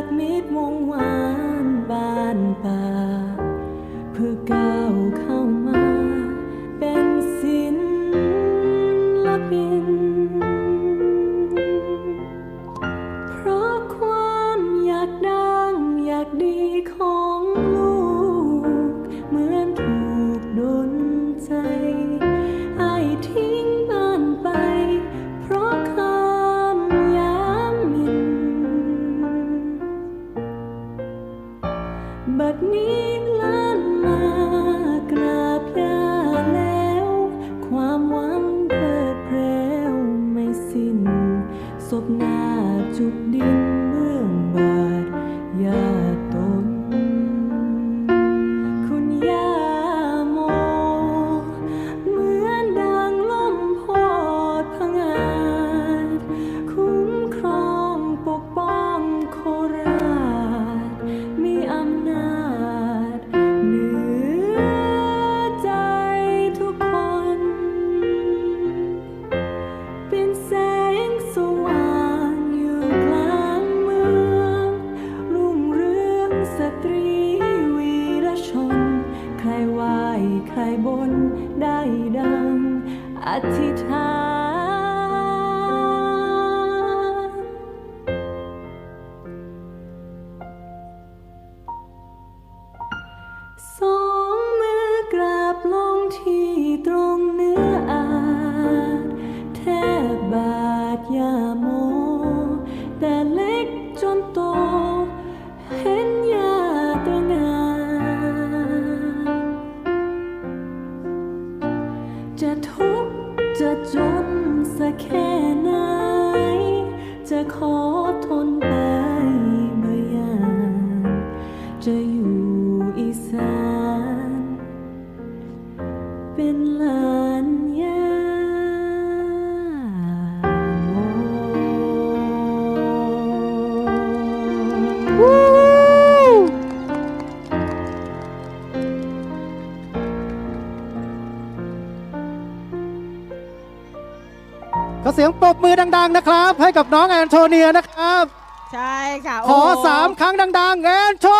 ากมิตรวงวานบ้านป่า บัดนี้ล้านมากราบยาแล้ว ความหวังเปิดแผลไม่สิ้นศพหน้าจุดดินเบื้องบาดยา อธิษฐานสองมือกราบลงที่ตรงเนื้ออาจแทบบาดยาโม แต่เล็กจนโต เห็นยาตรงานจะทุก จะจนสักแค่ไหน จะขอทนไปเมื่อยามจะอยู่อีสานเป็นลา เสียงปรบมือดัง ๆ นะครับ ให้กับน้องแอนโทเนียนะครับ ใช่ค่ะขอโโหสามครั้งดัง ๆ แอนโทเนีย